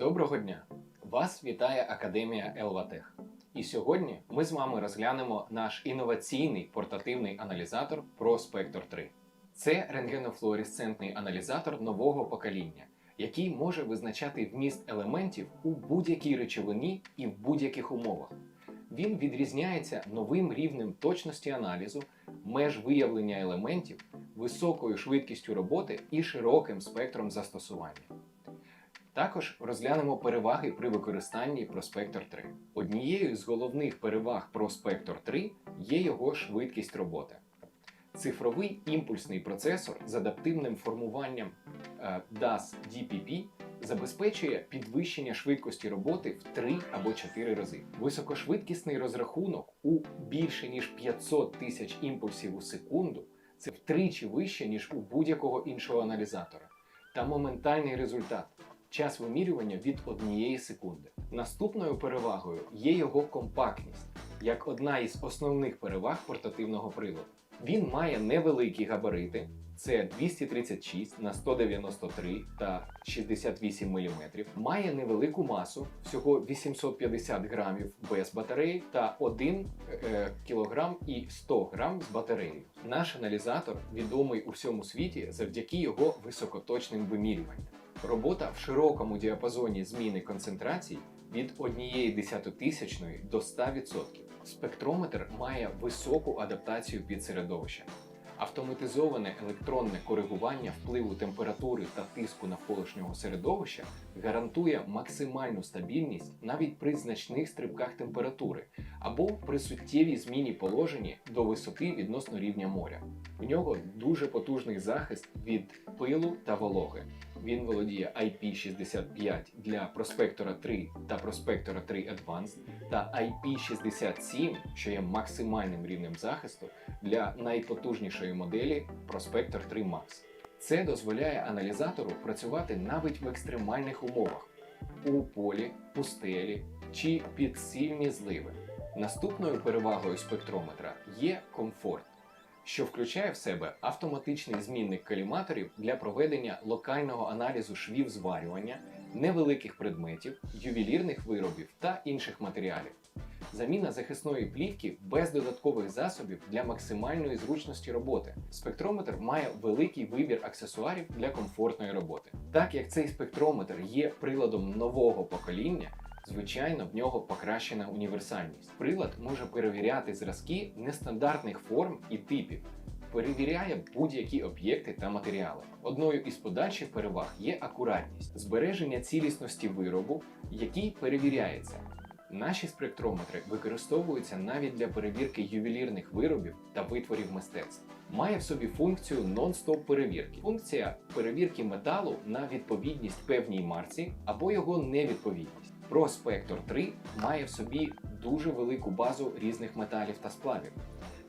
Доброго дня! Вас вітає Академія Елватех. І сьогодні ми з вами розглянемо наш інноваційний портативний аналізатор ProSpector 3. Це рентгенофлуоресцентний аналізатор нового покоління, який може визначати вміст елементів у будь-якій речовині і в будь-яких умовах. Він відрізняється новим рівнем точності аналізу, меж виявлення елементів, високою швидкістю роботи і широким спектром застосування. Також розглянемо переваги при використанні Prospector 3. Однією з головних переваг Prospector 3 є його швидкість роботи. Цифровий імпульсний процесор з адаптивним формуванням е, DAS DPP забезпечує підвищення швидкості роботи в 3 або 4 рази. Високошвидкісний розрахунок у більше ніж 500 тисяч імпульсів у секунду це втричі вище, ніж у будь-якого іншого аналізатора. Та моментальний результат час вимірювання від однієї секунди. Наступною перевагою є його компактність, як одна із основних переваг портативного приладу. Він має невеликі габарити, це 236 на 193 та 68 мм, має невелику масу, всього 850 грамів без батареї та 1 е, кг і 100 грам з батареєю. Наш аналізатор відомий у всьому світі завдяки його високоточним вимірюванням. Робота в широкому діапазоні зміни концентрацій від 1 десятотисячної до 100%. Спектрометр має високу адаптацію під середовище. Автоматизоване електронне коригування впливу температури та тиску навколишнього середовища гарантує максимальну стабільність навіть при значних стрибках температури або при суттєвій зміні положення до висоти відносно рівня моря. В нього дуже потужний захист від пилу та вологи. Він володіє IP65 для Prospector 3 та Prospector 3 Advanced та IP67, що є максимальним рівнем захисту для найпотужнішої моделі Prospector 3 Max. Це дозволяє аналізатору працювати навіть в екстремальних умовах у полі, пустелі чи під сильні зливи. Наступною перевагою спектрометра є комфорт що включає в себе автоматичний змінник каліматорів для проведення локального аналізу швів зварювання, невеликих предметів, ювелірних виробів та інших матеріалів. Заміна захисної плівки без додаткових засобів для максимальної зручності роботи. Спектрометр має великий вибір аксесуарів для комфортної роботи. Так як цей спектрометр є приладом нового покоління, Звичайно, в нього покращена універсальність. Прилад може перевіряти зразки нестандартних форм і типів, перевіряє будь-які об'єкти та матеріали. Одною із подальших переваг є акуратність, збереження цілісності виробу, який перевіряється. Наші спектрометри використовуються навіть для перевірки ювелірних виробів та витворів мистецтв. Має в собі функцію нон-стоп перевірки. Функція перевірки металу на відповідність певній марці або його невідповідність. Prospector 3 має в собі дуже велику базу різних металів та сплавів.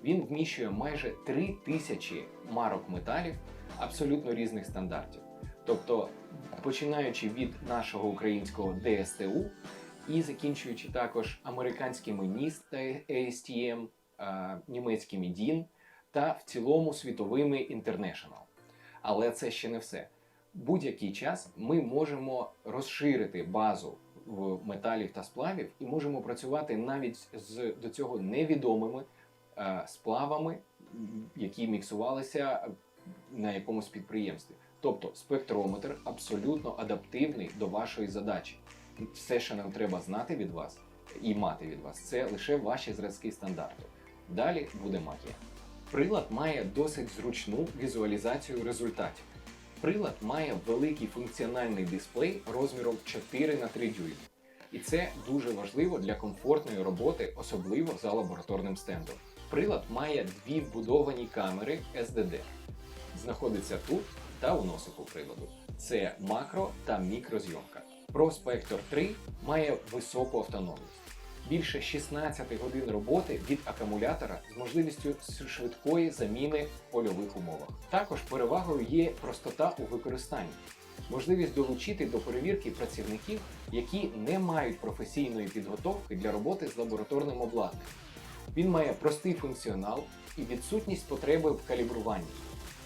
Він вміщує майже 3000 марок металів абсолютно різних стандартів. Тобто, починаючи від нашого українського DSTU і закінчуючи також американськими NIST та ASTM, німецькими DIN та в цілому світовими International. Але це ще не все. Будь-який час ми можемо розширити базу металів та сплавів і можемо працювати навіть з до цього невідомими е, сплавами, які міксувалися на якомусь підприємстві. Тобто спектрометр абсолютно адаптивний до вашої задачі. Все, що нам треба знати від вас і мати від вас, це лише ваші зразки стандарту. Далі буде магія. Прилад має досить зручну візуалізацію результатів. Прилад має великий функціональний дисплей розміром 4 на 3 дюйми. І це дуже важливо для комфортної роботи, особливо за лабораторним стендом. Прилад має дві вбудовані камери SDD. Знаходиться тут та у носику приладу. Це макро та мікрозйомка. ProSpector 3 має високу автономність. Більше 16 годин роботи від акумулятора з можливістю швидкої заміни в польових умовах. Також перевагою є простота у використанні, можливість долучити до перевірки працівників, які не мають професійної підготовки для роботи з лабораторним обладнанням. Він має простий функціонал і відсутність потреби в калібруванні.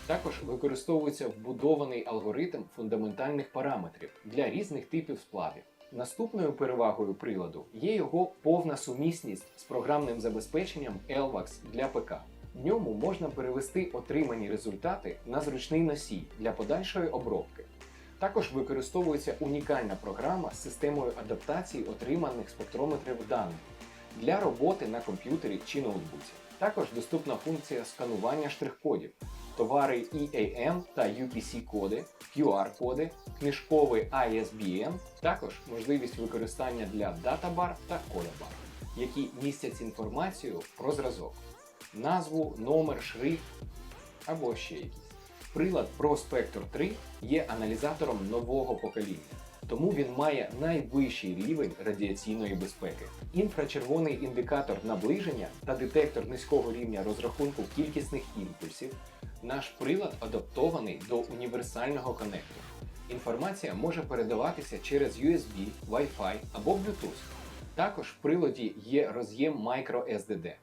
Також використовується вбудований алгоритм фундаментальних параметрів для різних типів сплавів. Наступною перевагою приладу є його повна сумісність з програмним забезпеченням LVAX для ПК. В ньому можна перевести отримані результати на зручний носій для подальшої обробки. Також використовується унікальна програма з системою адаптації отриманих спектрометрів даних для роботи на комп'ютері чи ноутбуці. Також доступна функція сканування штрих-кодів, товари EAM та UPC-коди, QR-коди, книжковий ISBN, також можливість використання для датабар та кодабар, які містять інформацію про зразок, назву, номер, шрифт або ще якісь. Прилад ProSpector 3 є аналізатором нового покоління, тому він має найвищий рівень радіаційної безпеки. Інфрачервоний індикатор наближення та детектор низького рівня розрахунку кількісних імпульсів. Наш прилад адаптований до універсального коннектору. Інформація може передаватися через USB, Wi-Fi або Bluetooth. Також в приладі є роз'єм microSDD.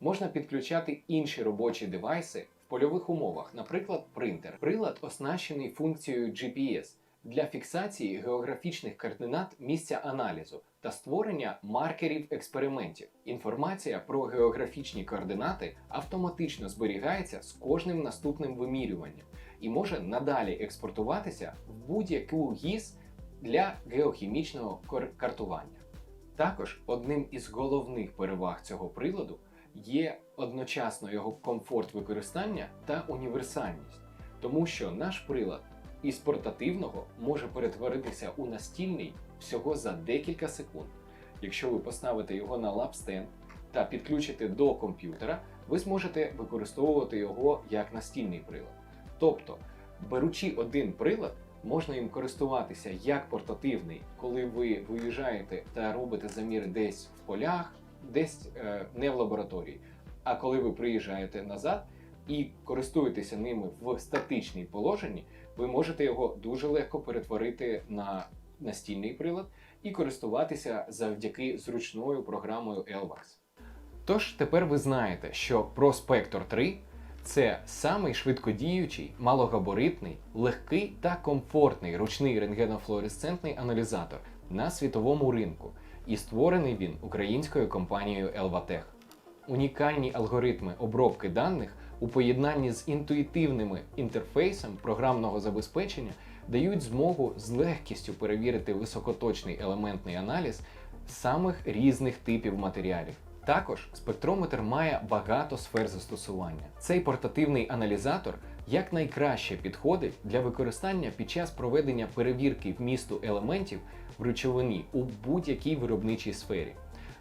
Можна підключати інші робочі девайси в польових умовах, наприклад, принтер. Прилад оснащений функцією GPS для фіксації географічних координат місця аналізу та створення маркерів експериментів. Інформація про географічні координати автоматично зберігається з кожним наступним вимірюванням і може надалі експортуватися в будь-яку ГІС для геохімічного кор- картування. Також одним із головних переваг цього приладу є одночасно його комфорт використання та універсальність, тому що наш прилад із портативного може перетворитися у настільний всього за декілька секунд. Якщо ви поставите його на лапстенд та підключите до комп'ютера, ви зможете використовувати його як настільний прилад. Тобто, беручи один прилад, можна їм користуватися як портативний, коли ви виїжджаєте та робите заміри десь в полях, десь е, не в лабораторії. А коли ви приїжджаєте назад і користуєтеся ними в статичній положенні, ви можете його дуже легко перетворити на настільний прилад і користуватися завдяки зручною програмою LVAX. Тож тепер ви знаєте, що ProSpector 3 це самий швидкодіючий, малогабаритний, легкий та комфортний ручний рентгенофлуоресцентний аналізатор на світовому ринку, і створений він українською компанією Elvatech. Унікальні алгоритми обробки даних у поєднанні з інтуїтивними інтерфейсом програмного забезпечення дають змогу з легкістю перевірити високоточний елементний аналіз самих різних типів матеріалів. Також спектрометр має багато сфер застосування. Цей портативний аналізатор якнайкраще підходить для використання під час проведення перевірки вмісту елементів в речовині у будь-якій виробничій сфері.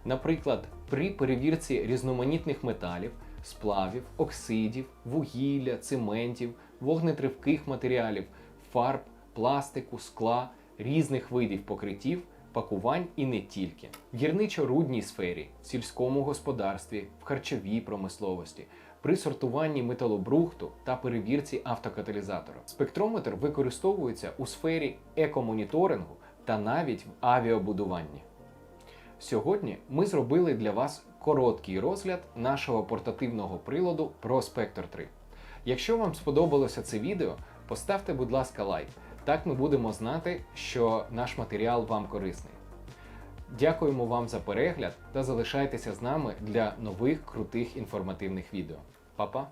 Наприклад, при перевірці різноманітних металів, сплавів, оксидів, вугілля, цементів, вогнетривких матеріалів, фарб, пластику, скла, різних видів покриттів, пакувань і не тільки. В гірничо-рудній сфері, в сільському господарстві, в харчовій промисловості, при сортуванні металобрухту та перевірці автокаталізатора. Спектрометр використовується у сфері екомоніторингу та навіть в авіабудуванні. Сьогодні ми зробили для вас короткий розгляд нашого портативного приладу ProSpector 3. Якщо вам сподобалося це відео, поставте, будь ласка, лайк. Так ми будемо знати, що наш матеріал вам корисний. Дякуємо вам за перегляд та залишайтеся з нами для нових крутих інформативних відео. Па-па!